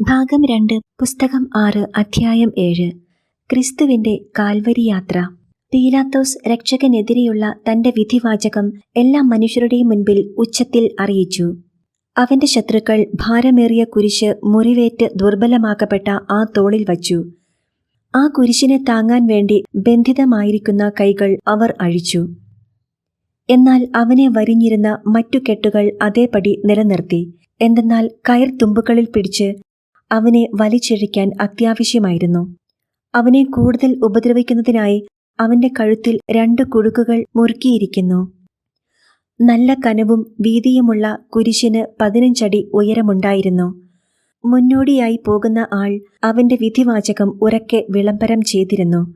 ഭാഗം രണ്ട് പുസ്തകം ആറ് അധ്യായം ഏഴ്. ക്രിസ്തുവിന്റെ കാൽവരി യാത്ര പീലാത്തോസ് രക്ഷകനെതിരെയുള്ള തന്റെ വിധിവാചകം എല്ലാ മനുഷ്യരുടെയും മുൻപിൽ ഉച്ചത്തിൽ അറിയിച്ചു. അവന്റെ ശത്രുക്കൾ ഭാരമേറിയ കുരിശ് മുറിവേറ്റ് ദുർബലമാക്കപ്പെട്ട ആ തോളിൽ വച്ചു. ആ കുരിശിനെ താങ്ങാൻ വേണ്ടി ബന്ധിതമായിരിക്കുന്ന കൈകൾ അവർ അഴിച്ചു. എന്നാൽ അവനെ വരിഞ്ഞിരുന്ന മറ്റു കെട്ടുകൾ അതേപടി നിലനിർത്തി. എന്തെന്നാൽ കയർ തുമ്പുകളിൽ പിടിച്ച് അവനെ വലിച്ചിഴയ്ക്കാൻ അത്യാവശ്യമായിരുന്നു. അവനെ കൂടുതൽ ഉപദ്രവിക്കുന്നതിനായി അവന്റെ കഴുത്തിൽ രണ്ട് കുഴുക്കുകൾ മുറുക്കിയിരിക്കുന്നു. നല്ല കനവും വീതിയുമുള്ള കുരിശിന് പതിനഞ്ചടി ഉയരമുണ്ടായിരുന്നു. മുന്നോടിയായി പോകുന്ന ആൾ അവന്റെ വിധിവാചകം ഉറക്കെ വിളംബരം ചെയ്തിരുന്നു.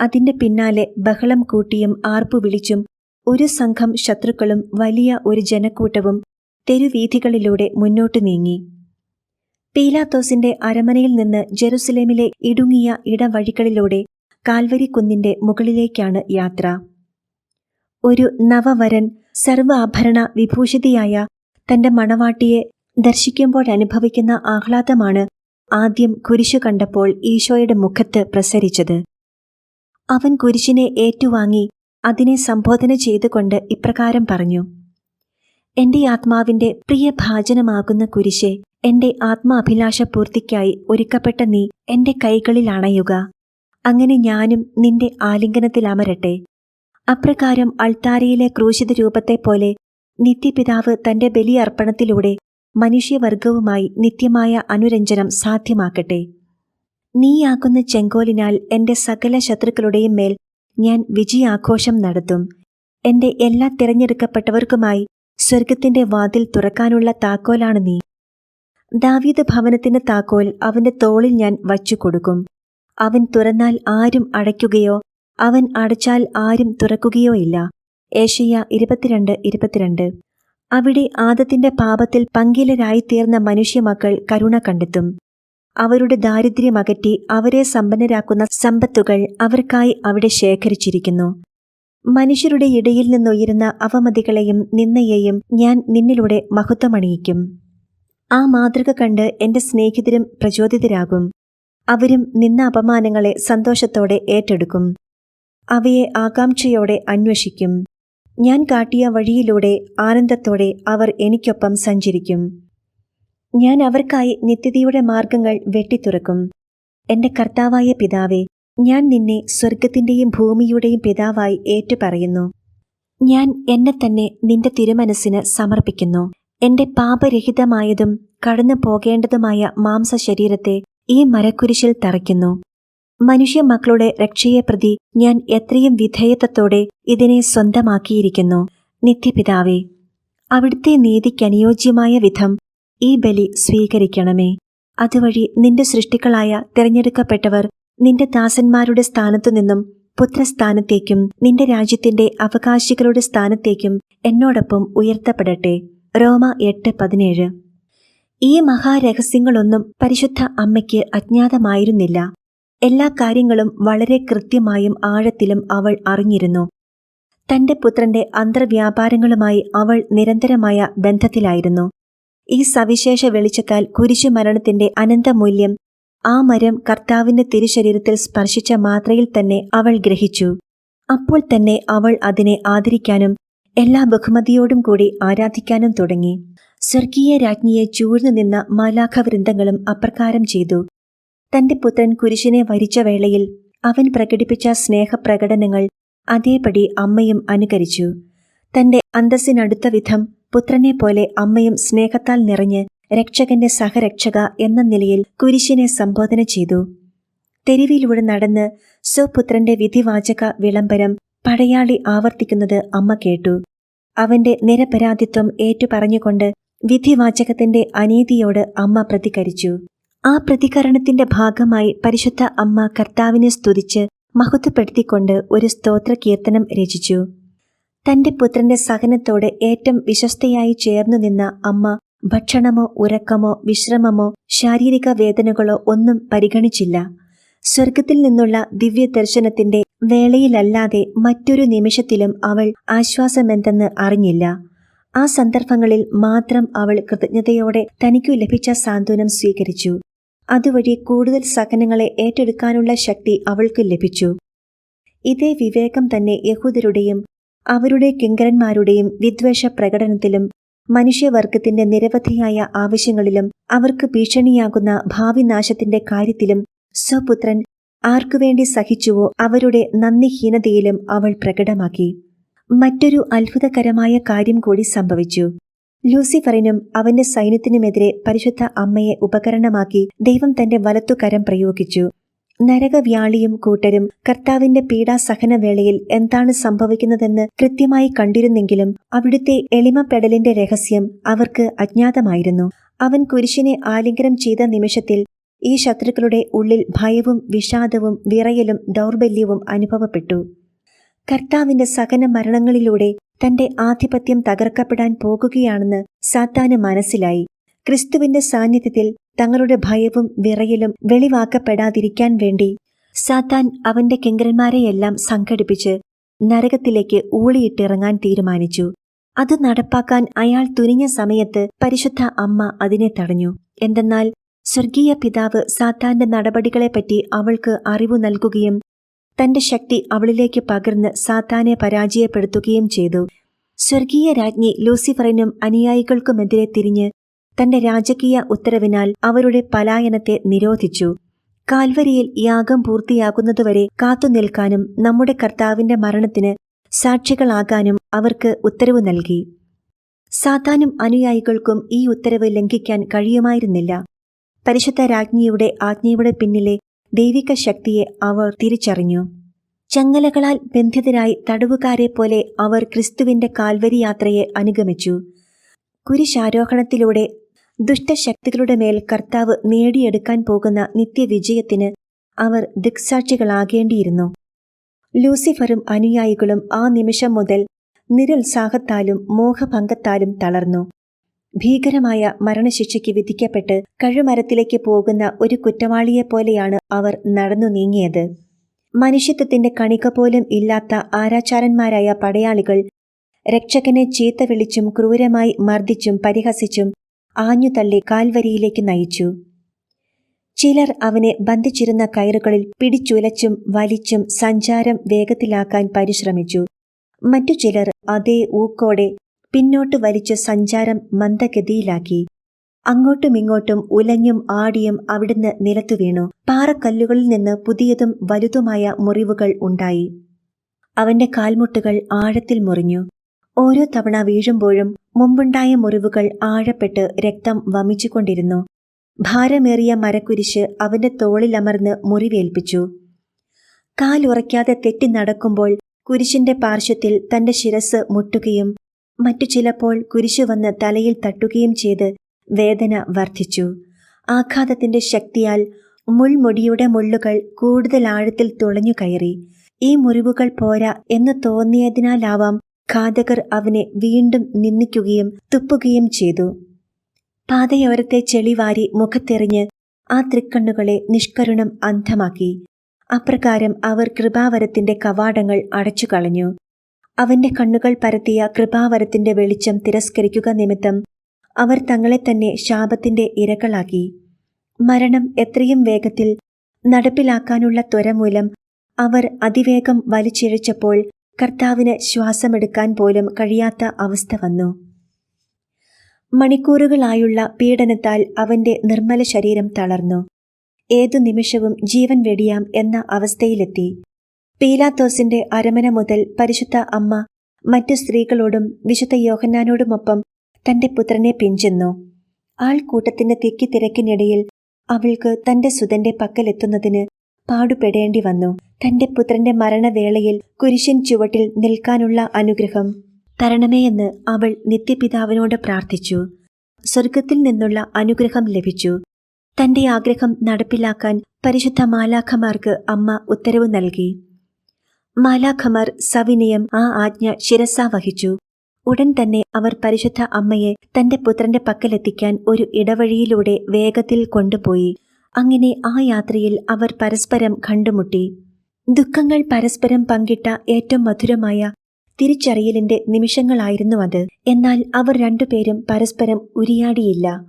അതിന്റെ പിന്നാലെ ബഹളം കൂട്ടിയും ആർപ്പു വിളിച്ചും ഒരു സംഘം ശത്രുക്കളും വലിയ ഒരു ജനക്കൂട്ടവും തെരുവീഥികളിലൂടെ മുന്നോട്ടു നീങ്ങി. പീലാത്തോസിന്റെ അരമനയിൽ നിന്ന് ജെറുസലേമിലെ ഇടുങ്ങിയ ഇടവഴികളിലൂടെ കാൽവരി കുന്നിന്റെ മുകളിലേക്കാണ് യാത്ര. ഒരു നവവരൻ സർവാഭരണ വിഭൂഷിതയായ തന്റെ മണവാട്ടിയെ ദർശിക്കുമ്പോഴനുഭവിക്കുന്ന ആഹ്ലാദമാണ് ആദ്യം കുരിശു കണ്ടപ്പോൾ ഈശോയുടെ മുഖത്ത് പ്രസരിച്ചത്. അവൻ കുരിശിനെ ഏറ്റുവാങ്ങി അതിനെ സംബോധന ചെയ്തുകൊണ്ട് ഇപ്രകാരം പറഞ്ഞു എന്റെ ആത്മാവിന്റെ പ്രിയ ഭാജനമാകുന്ന കുരിശെ എന്റെ ആത്മാഭിലാഷ പൂർത്തിക്കായി ഒരുക്കപ്പെട്ട നീ എന്റെ കൈകളിൽ അണയുക. അങ്ങനെ ഞാനും നിന്റെ ആലിംഗനത്തിൽ അമരട്ടെ. അപ്രകാരം അൾത്താരയിലെ ക്രൂശിത രൂപത്തെ പോലെ നിത്യപിതാവ് തന്റെ ബലിയർപ്പണത്തിലൂടെ മനുഷ്യവർഗവുമായി നിത്യമായ അനുരഞ്ജനം സാധ്യമാക്കട്ടെ. നീയാക്കുന്ന ചെങ്കോലിനാൽ എന്റെ സകല ശത്രുക്കളുടെയും മേൽ ഞാൻ വിജയാഘോഷം നടത്തും. എന്റെ എല്ലാ തിരഞ്ഞെടുക്കപ്പെട്ടവർക്കുമായി സ്വർഗത്തിന്റെ വാതിൽ തുറക്കാനുള്ള താക്കോലാണ് നീ. ദാവീദ് ഭവനത്തിന് താക്കോൽ അവന്റെ തോളിൽ ഞാൻ വച്ചു കൊടുക്കും അവൻ തുറന്നാൽ ആരും അടയ്ക്കുകയോ അവൻ അടച്ചാൽ ആരും തുറക്കുകയോ ഇല്ല. ഏഷ്യ ഇരുപത്തിരണ്ട് ഇരുപത്തിരണ്ട്. അവിടെ ആദത്തിന്റെ പാപത്തിൽ പങ്കിലരായിത്തീർന്ന മനുഷ്യമക്കൾ കരുണ കണ്ടെത്തും. അവരുടെ ദാരിദ്ര്യമകറ്റി അവരെ സമ്പന്നരാക്കുന്ന സമ്പത്തുകൾ അവർക്കായി അവിടെ ശേഖരിച്ചിരിക്കുന്നു. മനുഷ്യരുടെ ഇടയിൽ നിന്നുയരുന്ന അവമതികളെയും നിന്നയെയും ഞാൻ നിന്നിലൂടെ മഹത്വമണിയിക്കും. ആ മാതൃക കണ്ട് എന്റെ സ്നേഹിതരും പ്രചോദിതരാകും. അവരും നിന്ന അപമാനങ്ങളെ സന്തോഷത്തോടെ ഏറ്റെടുക്കും. അവയെ ആകാംക്ഷയോടെ അന്വേഷിക്കും. ഞാൻ കാട്ടിയ വഴിയിലൂടെ ആനന്ദത്തോടെ അവർ എനിക്കൊപ്പം സഞ്ചരിക്കും. ഞാൻ അവർക്കായി നിത്യതയുടെ മാർഗങ്ങൾ വെട്ടിത്തുറക്കും. എന്റെ കർത്താവായ പിതാവേ ഞാൻ നിന്നെ സ്വർഗത്തിന്റെയും ഭൂമിയുടെയും പിതാവായി ഏറ്റുപറയുന്നു. ഞാൻ എന്നെ തന്നെ നിന്റെ തിരുമനസ്സിന് സമർപ്പിക്കുന്നു. എന്റെ പാപരഹിതമായതും കടന്നു പോകേണ്ടതുമായ മാംസ ശരീരത്തെ ഈ മരക്കുരിശിൽ തറയ്ക്കുന്നു. മനുഷ്യ മക്കളുടെ രക്ഷയെ പ്രതി ഞാൻ എത്രയും വിധേയത്വത്തോടെ ഇതിനെ സ്വന്തമാക്കിയിരിക്കുന്നു. നിത്യപിതാവേ അവിടുത്തെ നീതിക്കനുയോജ്യമായ വിധം ഈ ബലി സ്വീകരിക്കണമേ. അതുവഴി നിന്റെ സൃഷ്ടികളായ തിരഞ്ഞെടുക്കപ്പെട്ടവർ നിന്റെ ദാസന്മാരുടെ സ്ഥാനത്തു നിന്നും പുത്രസ്ഥാനത്തേക്കും നിന്റെ രാജ്യത്തിന്റെ അവകാശികളുടെ സ്ഥാനത്തേക്കും എന്നോടൊപ്പം ഉയർത്തപ്പെടട്ടെ. റോമ എട്ട് പതിനേഴ്. ഈ മഹാരഹസ്യങ്ങളൊന്നും പരിശുദ്ധ അമ്മയ്ക്ക് അജ്ഞാതമായിരുന്നില്ല. എല്ലാ കാര്യങ്ങളും വളരെ കൃത്യമായും ആഴത്തിലും അവൾ അറിഞ്ഞിരുന്നു. തന്റെ പുത്രന്റെ അന്തർവ്യാപാരങ്ങളുമായി അവൾ നിരന്തരമായ ബന്ധത്തിലായിരുന്നു. ഈ സവിശേഷ വെളിച്ചത്താൽ കുരിശു മരണത്തിന്റെ അനന്തമൂല്യം ആ മരം കർത്താവിന്റെ തിരുശരീരത്തിൽ സ്പർശിച്ച മാത്രയിൽ തന്നെ അവൾ ഗ്രഹിച്ചു. അപ്പോൾ തന്നെ അവൾ അതിനെ ആദരിക്കാനും എല്ലാ ബഹുമതിയോടും കൂടി ആരാധിക്കാനും തുടങ്ങി. സ്വർഗീയ രാജ്ഞിയെ ചൂഴ്ന്നു നിന്ന മാലാഖവൃന്ദങ്ങളും അപ്രകാരം ചെയ്തു. തന്റെ പുത്രൻ കുരിശിനെ വരിച്ച വേളയിൽ അവൻ പ്രകടിപ്പിച്ച സ്നേഹപ്രകടനങ്ങൾ അതേപടി അമ്മയും അനുകരിച്ചു. തന്റെ അന്തസ്സിനടുത്ത വിധം പുത്രനെ പോലെ അമ്മയും സ്നേഹത്താൽ നിറഞ്ഞ് രക്ഷകന്റെ സഹരക്ഷക എന്ന നിലയിൽ കുരിശിനെ സംബോധന ചെയ്തു. തെരുവിലൂടെ നടന്ന് സ്വപുത്രന്റെ വിധിവാചക വിളംബരം പടയാളി ആവർത്തിക്കുന്നത് അമ്മ കേട്ടു. അവന്റെ നിരപരാധിത്വം ഏറ്റുപറഞ്ഞുകൊണ്ട് വിധിവാചകത്തിന്റെ അനീതിയോട് അമ്മ പ്രതികരിച്ചു. ആ പ്രതികരണത്തിന്റെ ഭാഗമായി പരിശുദ്ധ അമ്മ കർത്താവിനെ സ്തുതിച്ച് മഹത്വപ്പെടുത്തിക്കൊണ്ട് ഒരു സ്തോത്ര കീർത്തനം രചിച്ചു. തന്റെ പുത്രന്റെ സഹനത്തോട് ഏറ്റവും വിശ്വസ്തയായി ചേർന്നു നിന്ന അമ്മ ഭക്ഷണമോ ഉറക്കമോ വിശ്രമമോ ശാരീരിക വേദനകളോ ഒന്നും പരിഗണിച്ചില്ല. സ്വർഗത്തിൽ നിന്നുള്ള ദിവ്യ ദർശനത്തിന്റെ വേളയിലല്ലാതെ മറ്റൊരു നിമിഷത്തിലും അവൾ ആശ്വാസമെന്തെന്ന് അറിഞ്ഞില്ല. ആ സന്ദർഭങ്ങളിൽ മാത്രം അവൾ കൃതജ്ഞതയോടെ തനിക്കു ലഭിച്ച സാന്ത്വനം സ്വീകരിച്ചു. അതുവഴി കൂടുതൽ സഹനങ്ങളെ ഏറ്റെടുക്കാനുള്ള ശക്തി അവൾക്ക് ലഭിച്ചു. ഇതേ വിവേകം തന്നെ യഹൂദരുടെയും അവരുടെ കിങ്കരന്മാരുടെയും വിദ്വേഷ പ്രകടനത്തിലും മനുഷ്യവർഗത്തിന്റെ നിരവധിയായ ആവശ്യങ്ങളിലും അവർക്ക് ഭീഷണിയാകുന്ന ഭാവിനാശത്തിന്റെ കാര്യത്തിലും സ്വപുത്രൻ ആർക്കുവേണ്ടി സഹിച്ചുവോ അവരുടെ നന്ദിഹീനതയിലും അവൾ പ്രകടമാക്കി. മറ്റൊരു അത്ഭുതകരമായ കാര്യം കൂടി സംഭവിച്ചു. ലൂസിഫറിനും അവന്റെ സൈന്യത്തിനുമെതിരെ പരിശുദ്ധ അമ്മയെ ഉപകരണമാക്കി ദൈവം തന്റെ വലത്തുകരം പ്രയോഗിച്ചു. നരകവ്യാളിയും കൂട്ടരും കർത്താവിന്റെ പീഡാസഹനവേളയിൽ എന്താണ് സംഭവിക്കുന്നതെന്ന് കൃത്യമായി കണ്ടിരുന്നെങ്കിലും അവിടുത്തെ എളിമപ്പെടലിന്റെ രഹസ്യം അവർക്ക് അജ്ഞാതമായിരുന്നു. അവൻ കുരിശിനെ ആലിംഗനം ചെയ്ത നിമിഷത്തിൽ ഈ ശത്രുക്കളുടെ ഉള്ളിൽ ഭയവും വിഷാദവും വിറയലും ദൗർബല്യവും അനുഭവപ്പെട്ടു. കർത്താവിന്റെ സകന മരണങ്ങളിലൂടെ തന്റെ ആധിപത്യം തകർക്കപ്പെടാൻ പോകുകയാണെന്ന് സാത്താന് മനസ്സിലായി. ക്രിസ്തുവിന്റെ സാന്നിധ്യത്തിൽ തങ്ങളുടെ ഭയവും വിറയലും വെളിവാക്കപ്പെടാതിരിക്കാൻ വേണ്ടി സാത്താൻ അവന്റെ കിങ്കരന്മാരെയെല്ലാം സംഘടിപ്പിച്ച് നരകത്തിലേക്ക് ഊളിയിട്ടിറങ്ങാൻ തീരുമാനിച്ചു. അത് നടപ്പാക്കാൻ അയാൾ തുനിഞ്ഞ സമയത്ത് പരിശുദ്ധ അമ്മ അതിനെ തടഞ്ഞു. എന്തെന്നാൽ സ്വർഗീയ പിതാവ് സാത്താന്റെ നടപടികളെപ്പറ്റി അവൾക്ക് അറിവു നൽകുകയും തന്റെ ശക്തി അവളിലേക്ക് പകർന്ന് സാത്താനെ പരാജയപ്പെടുത്തുകയും ചെയ്തു. സ്വർഗീയ രാജ്ഞി ലൂസിഫറിനും അനുയായികൾക്കുമെതിരെ തിരിഞ്ഞ് തന്റെ രാജകീയ ഉത്തരവിനാൽ അവരുടെ പലായനത്തെ നിരോധിച്ചു. കാൽവരിയിൽ യാഗം പൂർത്തിയാകുന്നതുവരെ കാത്തുനിൽക്കാനും നമ്മുടെ കർത്താവിന്റെ മരണത്തിന് സാക്ഷികളാകാനും അവർക്ക് ഉത്തരവ് നൽകി. സാത്താനും അനുയായികൾക്കും ഈ ഉത്തരവ് ലംഘിക്കാൻ കഴിയുമായിരുന്നില്ല. പരിശുദ്ധ രാജ്ഞിയുടെ ആജ്ഞയുടെ പിന്നിലെ ദൈവിക ശക്തിയെ അവർ തിരിച്ചറിഞ്ഞു. ചങ്ങലകളാൽ ബന്ധിതരായി തടവുകാരെ പോലെ അവർ ക്രിസ്തുവിന്റെ കാൽവരി യാത്രയെ അനുഗമിച്ചു. കുരിശാരോഹണത്തിലൂടെ ദുഷ്ടശക്തികളുടെ മേൽ കർത്താവ് നേടിയെടുക്കാൻ പോകുന്ന നിത്യവിജയത്തിന് അവർ ദിക്സാക്ഷികളാകേണ്ടിയിരുന്നു. ലൂസിഫറും അനുയായികളും ആ നിമിഷം മുതൽ നിരുത്സാഹത്താലും മോഹഭംഗത്താലും തളർന്നു. ഭീകരമായ മരണശിക്ഷയ്ക്ക് വിധിക്കപ്പെട്ട് കഴുമരത്തിലേക്ക് പോകുന്ന ഒരു കുറ്റവാളിയെപ്പോലെയാണ് അവർ നടന്നു നീങ്ങിയത്. മനുഷ്യത്വത്തിന്റെ കണിക പോലും ഇല്ലാത്ത ആരാചാരന്മാരായ പടയാളികൾ രക്ഷകനെ ചീത്ത വിളിച്ചും ക്രൂരമായി മർദ്ദിച്ചും പരിഹസിച്ചും ആഞ്ഞുതള്ളി കാൽവരിയിലേക്ക് നയിച്ചു. ചിലർ അവനെ ബന്ധിച്ചിരുന്ന കയറുകളിൽ പിടിച്ചുലച്ചും വലിച്ചും സഞ്ചാരം വേഗത്തിലാക്കാൻ പരിശ്രമിച്ചു. മറ്റു ചിലർ അതേ ഊക്കോടെ പിന്നോട്ട് വലിച്ച് സഞ്ചാരം മന്ദഗതിയിലാക്കി. അങ്ങോട്ടുമിങ്ങോട്ടും ഉലഞ്ഞും ആടിയും അവിടുന്ന് നിലത്തു വീണു. പാറക്കല്ലുകളിൽ നിന്ന് പുതിയതും വലുതുമായ മുറിവുകൾ ഉണ്ടായി. അവന്റെ കാൽമുട്ടുകൾ ആഴത്തിൽ മുറിഞ്ഞു. ഓരോ തവണ വീഴുമ്പോഴും മുമ്പുണ്ടായ മുറിവുകൾ ആഴപ്പെട്ട് രക്തം വമിച്ചുകൊണ്ടിരുന്നു. ഭാരമേറിയ മരക്കുരിശ് അവന്റെ തോളിലമർന്ന് മുറിവേൽപ്പിച്ചു. കാലുറയ്ക്കാതെ തെറ്റി നടക്കുമ്പോൾ കുരിശിന്റെ പാർശ്വത്തിൽ തന്റെ ശിരസ് മുട്ടുകയും മറ്റു ചിലപ്പോൾ കുരിശു വന്ന് തലയിൽ തട്ടുകയും ചെയ്ത് വേദന വർദ്ധിച്ചു. ആഘാതത്തിന്റെ ശക്തിയാൽ മുൾമുടിയുടെ മുള്ളുകൾ കൂടുതൽ ആഴത്തിൽ തുളഞ്ഞു കയറി. ഈ മുറിവുകൾ പോരാ എന്ന് തോന്നിയതിനാലാവാം ഘാതകർ അവനെ വീണ്ടും നിന്ദിക്കുകയും തുപ്പുകയും ചെയ്തു. പാതയോരത്തെ ചെളിവാരി മുഖത്തെറിഞ്ഞ് ആ തൃക്കണ്ണുകളെ നിഷ്കരുണം അന്ധമാക്കി. അപ്രകാരം അവർ കൃപാവരത്തിന്റെ കവാടങ്ങൾ അടച്ചുകളഞ്ഞു. അവന്റെ കണ്ണുകൾ പരത്തിയ കൃപാവരത്തിന്റെ വെളിച്ചം തിരസ്കരിക്കുക നിമിത്തം അവർ തങ്ങളെ തന്നെ ശാപത്തിന്റെ ഇരകളാക്കി. മരണം എത്രയും വേഗത്തിൽ നടപ്പിലാക്കാനുള്ള ത്വര മൂലം അവർ അതിവേഗം വലിച്ചിഴച്ചപ്പോൾ കർത്താവിന് ശ്വാസമെടുക്കാൻ പോലും കഴിയാത്ത അവസ്ഥ വന്നു. മണിക്കൂറുകളായുള്ള പീഡനത്താൽ അവന്റെ നിർമ്മല ശരീരം തളർന്നു. ഏതു നിമിഷവും ജീവൻ വെടിയാം എന്ന അവസ്ഥയിലെത്തി. പീലാത്തോസിന്റെ അരമന മുതൽ പരിശുദ്ധ അമ്മ മറ്റു സ്ത്രീകളോടും വിശുദ്ധ യോഹന്നാനോടുമൊപ്പം തന്റെ പുത്രനെ പിഞ്ചെന്നു. ആൾക്കൂട്ടത്തിന്റെ തിക്കി തിരക്കിനിടയിൽ അവൾക്ക് തന്റെ സുതന്റെ പക്കലെത്തുന്നതിന് പാടുപെടേണ്ടി വന്നു. തന്റെ പുത്രന്റെ മരണവേളയിൽ കുരിശൻ ചുവട്ടിൽ നിൽക്കാനുള്ള അനുഗ്രഹം തരണമേയെന്ന് അവൾ നിത്യപിതാവിനോട് പ്രാർത്ഥിച്ചു. സ്വർഗത്തിൽ നിന്നുള്ള അനുഗ്രഹം ലഭിച്ചു. തന്റെ ആഗ്രഹം നടപ്പിലാക്കാൻ പരിശുദ്ധ മാലാഖമാർക്ക് അമ്മ ഉത്തരവ് നൽകി. മാലാഖമാർ സവിനയം ആ ആജ്ഞ ശിരസാ വഹിച്ചു. ഉടൻ തന്നെ അവർ പരിശുദ്ധ അമ്മയെ തന്റെ പുത്രന്റെ പക്കലെത്തിക്കാൻ ഒരു ഇടവഴിയിലൂടെ വേഗത്തിൽ കൊണ്ടുപോയി. അങ്ങനെ ആ യാത്രയിൽ അവർ പരസ്പരം കണ്ടുമുട്ടി. ദുഃഖങ്ങൾ പരസ്പരം പങ്കിട്ട ഏറ്റവും മധുരമായ തിരിച്ചറിയലിന്റെ നിമിഷങ്ങളായിരുന്നു അത്. എന്നാൽ അവർ രണ്ടുപേരും പരസ്പരം ഉരിയാടിയില്ല.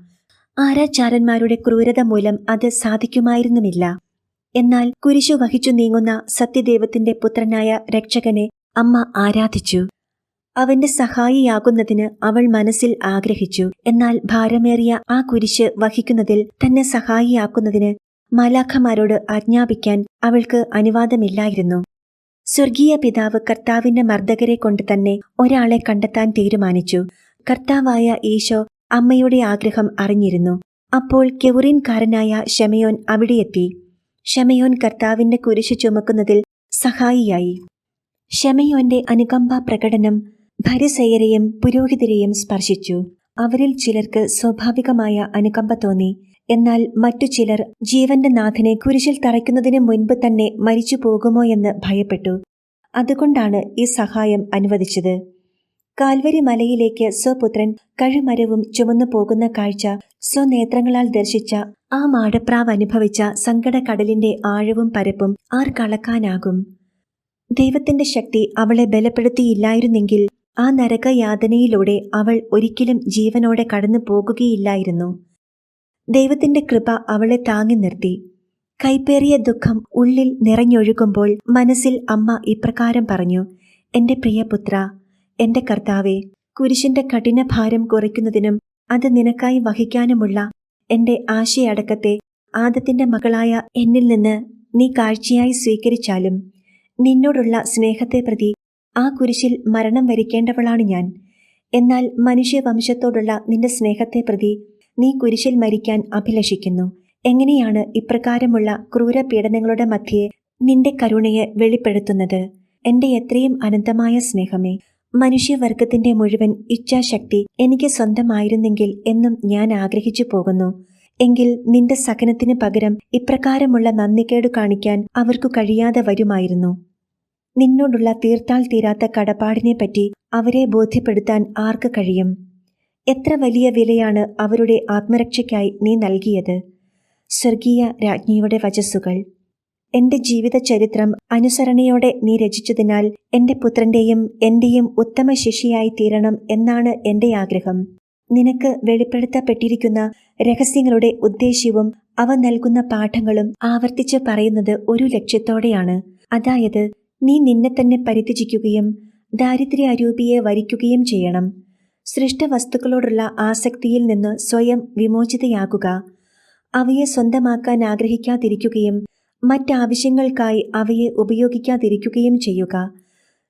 ആരാചാരന്മാരുടെ ക്രൂരത മൂലം അത് സാധിക്കുമായിരുന്നുമില്ല. എന്നാൽ കുരിശു വഹിച്ചു നീങ്ങുന്ന സത്യദേവത്തിന്റെ പുത്രനായ രക്ഷകനെ അമ്മ ആരാധിച്ചു. അവന്റെ സഹായിയാകുന്നതിന് അവൾ മനസ്സിൽ ആഗ്രഹിച്ചു. എന്നാൽ ഭാരമേറിയ ആ കുരിശ് വഹിക്കുന്നതിൽ തന്നെ സഹായിയാക്കുന്നതിന് മാലാഖമാരോട് ആജ്ഞാപിക്കാൻ അവൾക്ക് അനുവാദമില്ലായിരുന്നു. സ്വർഗീയ പിതാവ് കർത്താവിന്റെ മർദ്ദകരെ കൊണ്ട് തന്നെ ഒരാളെ കണ്ടെത്താൻ തീരുമാനിച്ചു. കർത്താവായ ഈശോ അമ്മയുടെ ആഗ്രഹം അറിഞ്ഞിരുന്നു. അപ്പോൾ കെവുറിൻകാരനായ ഷെമയോൻ അവിടെയെത്തി. ഷെമയോൻ കർത്താവിന്റെ കുരിശ് ചുമക്കുന്നതിൽ സഹായിയായി. ഷെമയോന്റെ അനുകമ്പ പ്രകടനം ഭരിസയരെയും പുരോഹിതരെയും സ്പർശിച്ചു. അവരിൽ ചിലർക്ക് സ്വാഭാവികമായ അനുകമ്പ തോന്നി. എന്നാൽ മറ്റു ചിലർ ജീവന്റെ നാഥനെ കുരിശിൽ തറയ്ക്കുന്നതിന് മുൻപ് തന്നെ മരിച്ചു പോകുമോ എന്ന് ഭയപ്പെട്ടു. അതുകൊണ്ടാണ് ഈ സഹായം അനുവദിച്ചത്. കാൽവരി മലയിലേക്ക് സ്വപുത്രൻ കഴുമരവും ചുമന്നു പോകുന്ന കാഴ്ച സ്വനേത്രങ്ങളാൽ ദർശിച്ച ആ മാടപ്രാവ് അനുഭവിച്ച സങ്കടക്കടലിന്റെ ആഴവും പരപ്പും ആർ ആർക്കളക്കാനാകും. ദൈവത്തിന്റെ ശക്തി അവളെ ബലപ്പെടുത്തിയില്ലായിരുന്നെങ്കിൽ ആ നരകയാതനയിലൂടെ അവൾ ഒരിക്കലും ജീവനോടെ കടന്നു പോകുകയില്ലായിരുന്നു. ദൈവത്തിന്റെ കൃപ അവളെ താങ്ങി നിർത്തി. കൈപ്പേറിയ ദുഃഖം ഉള്ളിൽ നിറഞ്ഞൊഴുകുമ്പോൾ മനസ്സിൽ അമ്മ ഇപ്രകാരം പറഞ്ഞു എന്റെ പ്രിയപുത്ര എന്റെ കർത്താവെ കുരിശിന്റെ കഠിന ഭാരം കുറയ്ക്കുന്നതിനും അത് നിനക്കായി വഹിക്കാനുമുള്ള എന്റെ ആശയടക്കത്തെ ആദത്തിന്റെ മകളായ എന്നിൽ നിന്ന് നീ കാഴ്ചയായി സ്വീകരിച്ചാലും നിന്നോടുള്ള സ്നേഹത്തെ പ്രതി ആ കുരിശിൽ മരണം വരിക്കേണ്ടവളാണ് ഞാൻ. എന്നാൽ മനുഷ്യവംശത്തോടുള്ള നിന്റെ സ്നേഹത്തെ പ്രതി നീ കുരിശിൽ മരിക്കാൻ അഭിലഷിക്കുന്നു. എങ്ങനെയാണ് ഇപ്രകാരമുള്ള ക്രൂരപീഡനങ്ങളുടെ മധ്യേ നിന്റെ കരുണയെ വെളിപ്പെടുത്തുന്നത്? എന്റെ എത്രയും അനന്തമായ സ്നേഹമേ. മനുഷ്യവർഗത്തിന്റെ മുഴുവൻ ഇച്ഛാശക്തി എനിക്ക് സ്വന്തമായിരുന്നെങ്കിൽ എന്നും ഞാൻ ആഗ്രഹിച്ചു പോകുന്നു. എങ്കിൽ നിന്റെ സഹനത്തിന് പകരം ഇപ്രകാരമുള്ള നന്ദികേട് കാണിക്കാൻ അവർക്കു കഴിയാതെ വരുമായിരുന്നു. നിന്നോടുള്ള തീർത്താൽ തീരാത്ത കടപ്പാടിനെപ്പറ്റി അവരെ ബോധ്യപ്പെടുത്താൻ ആർക്ക് കഴിയും? എത്ര വലിയ വിലയാണ് അവരുടെ ആത്മരക്ഷയ്ക്കായി നീ നൽകിയത്? സ്വർഗീയ രാജ്ഞിയുടെ വചസ്സുകൾ. എന്റെ ജീവിത ചരിത്രം അനുസരണയോടെ നീ രചിച്ചതിനാൽ എന്റെ പുത്രന്റെയും എന്റെയും ഉത്തമ ശിഷ്യയായി തീരണം എന്നാണ് എന്റെ ആഗ്രഹം. നിനക്ക് വെളിപ്പെടുത്തപ്പെട്ടിരിക്കുന്ന രഹസ്യങ്ങളുടെ ഉദ്ദേശ്യവും അവ നൽകുന്ന പാഠങ്ങളും ആവർത്തിച്ച് പറയുന്നത് ഒരു ലക്ഷ്യത്തോടെയാണ്. അതായത് നീ നിന്നെ തന്നെ പരിത്യജിക്കുകയും ദാരിദ്ര്യ അരൂപിയെ വരിക്കുകയും ചെയ്യണം. സൃഷ്ട വസ്തുക്കളോടുള്ള ആസക്തിയിൽ നിന്ന് സ്വയം വിമോചിതയാകുക. അവയെ സ്വന്തമാക്കാൻ ആഗ്രഹിക്കാതിരിക്കുകയും മറ്റാവശ്യങ്ങൾക്കായി അവയെ ഉപയോഗിക്കാതിരിക്കുകയും ചെയ്യുക.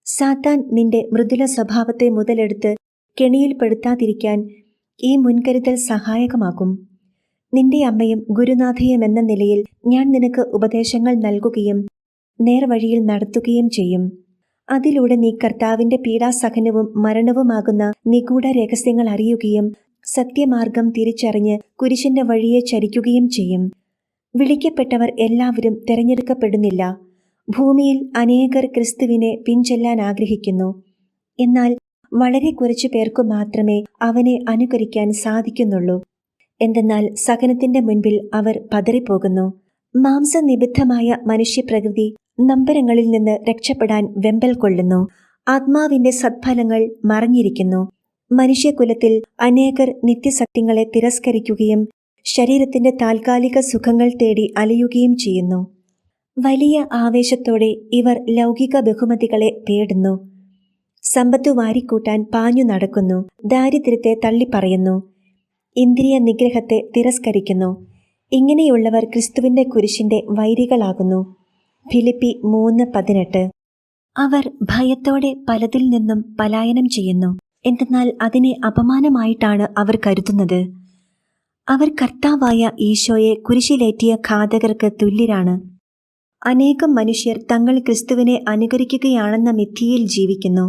സാത്താൻ നിന്റെ മൃദുല സ്വഭാവത്തെ മുതലെടുത്ത് കെണിയിൽപ്പെടുത്താതിരിക്കാൻ ഈ മുൻകരുതൽ സഹായകമാകും നിന്റെ അമ്മയും ഗുരുനാഥയും എന്ന നിലയിൽ ഞാൻ നിനക്ക് ഉപദേശങ്ങൾ നൽകുകയും നേർവഴിയിൽ നടത്തുകയും ചെയ്യും. അതിലൂടെ നീ കർത്താവിന്റെ പീഡാസഹനവും മരണവുമാകുന്ന നിഗൂഢ രഹസ്യങ്ങൾ അറിയുകയും സത്യമാർഗം തിരിച്ചറിഞ്ഞ് കുരിശിന്റെ വഴിയെ ചരിക്കുകയും ചെയ്യും. വിളിക്കപ്പെട്ടവർ എല്ലാവരും തിരഞ്ഞെടുക്കപ്പെടുന്നില്ല. ഭൂമിയിൽ അനേകർ ക്രിസ്തുവിനെ പിൻചെല്ലാൻ ആഗ്രഹിക്കുന്നു. എന്നാൽ വളരെ കുറച്ചു പേർക്കു മാത്രമേ അവനെ അനുകരിക്കാൻ സാധിക്കുന്നുള്ളൂ. എന്തെന്നാൽ സഹനത്തിന്റെ മുൻപിൽ അവർ പതറിപ്പോകുന്നു. മാംസനിബിദ്ധമായ മനുഷ്യപ്രകൃതി നമ്പരങ്ങളിൽ നിന്ന് രക്ഷപ്പെടാൻ വെമ്പൽ കൊള്ളുന്നു. ആത്മാവിന്റെ സദ്ഫലങ്ങൾ മറഞ്ഞിരിക്കുന്നു. മനുഷ്യകുലത്തിൽ അനേകർ നിത്യസത്യങ്ങളെ തിരസ്കരിക്കുകയും ശരീരത്തിന്റെ താൽക്കാലിക സുഖങ്ങൾ തേടി അലയുകയും ചെയ്യുന്നു. വലിയ ആവേശത്തോടെ ഇവർ ലൗകിക ബഹുമതികളെ തേടുന്നു. സമ്പത്ത് വാരിക്കൂട്ടാൻ പാഞ്ഞു നടക്കുന്നു. ദാരിദ്ര്യത്തെ തള്ളിപ്പറയുന്നു. ഇന്ദ്രിയ നിഗ്രഹത്തെ തിരസ്കരിക്കുന്നു. ഇങ്ങനെയുള്ളവർ ക്രിസ്തുവിന്റെ കുരിശിന്റെ വൈരികളാകുന്നു. ഫിലിപ്പി മൂന്ന് പതിനെട്ട്. അവർ ഭയത്തോടെ പലതിൽ നിന്നും പലായനം ചെയ്യുന്നു. എന്തെന്നാൽ അതിനെ അപമാനമായിട്ടാണ് അവർ കരുതുന്നത്. അവർ കർത്താവായ ഈശോയെ കുരിശിലേറ്റിയ ഘാതകർക്ക് തുല്യരാണ്. അനേകം മനുഷ്യർ തങ്ങൾ ക്രിസ്തുവിനെ അനുകരിക്കുകയാണെന്ന മിഥ്യയിൽ ജീവിക്കുന്നു.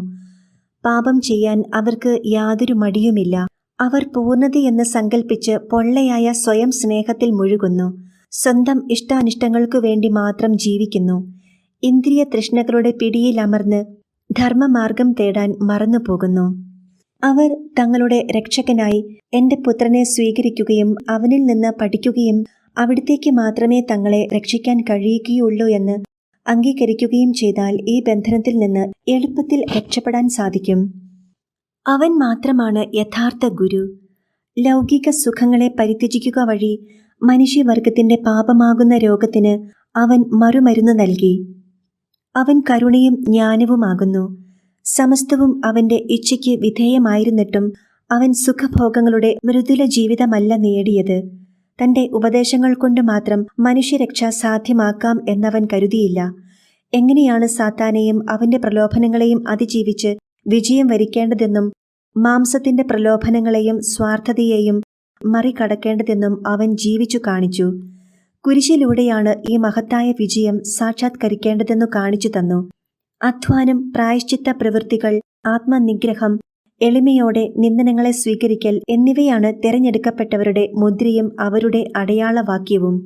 പാപം ചെയ്യാൻ അവർക്ക് യാതൊരു മടിയുമില്ല. അവർ പൂർണതയെന്ന് സങ്കൽപ്പിച്ച് പൊള്ളയായ സ്വയം സ്നേഹത്തിൽ മുഴുകുന്നു. സ്വന്തം ഇഷ്ടാനിഷ്ടങ്ങൾക്കു വേണ്ടി മാത്രം ജീവിക്കുന്നു. ഇന്ദ്രിയ തൃഷ്ണകളുടെ പിടിയിലമർന്ന് ധർമ്മമാർഗം തേടാൻ മറന്നുപോകുന്നു. അവർ തങ്ങളുടെ രക്ഷകനായി എന്റെ പുത്രനെ സ്വീകരിക്കുകയും അവനിൽ നിന്ന് പഠിക്കുകയും അവിടത്തേക്ക് മാത്രമേ തങ്ങളെ രക്ഷിക്കാൻ കഴിയുകയുള്ളൂ എന്ന് അംഗീകരിക്കുകയും ചെയ്താൽ ഈ ബന്ധനത്തിൽ നിന്ന് എളുപ്പത്തിൽ രക്ഷപ്പെടാൻ സാധിക്കും. അവൻ മാത്രമാണ് യഥാർത്ഥ ഗുരു. ലൗകിക സുഖങ്ങളെ പരിത്യജിക്കുക വഴി മനുഷ്യവർഗത്തിന്റെ പാപമാകുന്ന രോഗത്തിന് അവൻ മറുമരുന്ന് നൽകി. അവൻ കരുണയും ജ്ഞാനവുമാകുന്നു. സമസ്തവും അവന്റെ ഇച്ഛയ്ക്ക് വിധേയമായിരുന്നിട്ടും അവൻ സുഖഭോഗങ്ങളുടെ മൃദുല ജീവിതമല്ല നേടിയത്. തന്റെ ഉപദേശങ്ങൾ കൊണ്ട് മാത്രം മനുഷ്യരക്ഷ സാധ്യമാക്കാം എന്നവൻ കരുതിയില്ല. എങ്ങനെയാണ് സാത്താനെയും അവന്റെ പ്രലോഭനങ്ങളെയും അതിജീവിച്ച് വിജയം വരിക്കേണ്ടതെന്നും മാംസത്തിന്റെ പ്രലോഭനങ്ങളെയും സ്വാർത്ഥതയെയും മറികടക്കേണ്ടതെന്നും അവൻ ജീവിച്ചു കാണിച്ചു. കുരിശിലൂടെയാണ് ഈ മഹത്തായ വിജയം സാക്ഷാത്കരിക്കേണ്ടതെന്നു കാണിച്ചു തന്നു. അധ്വാനം പ്രായശ്ചിത്ത പ്രവൃത്തികൾ ആത്മനിഗ്രഹം എളിമയോടെ നിന്ദനങ്ങളെ സ്വീകരിക്കൽ എന്നിവയാണ് തെരഞ്ഞെടുക്കപ്പെട്ടവരുടെ മുദ്രയും അവരുടെ അടയാളവാക്യവും.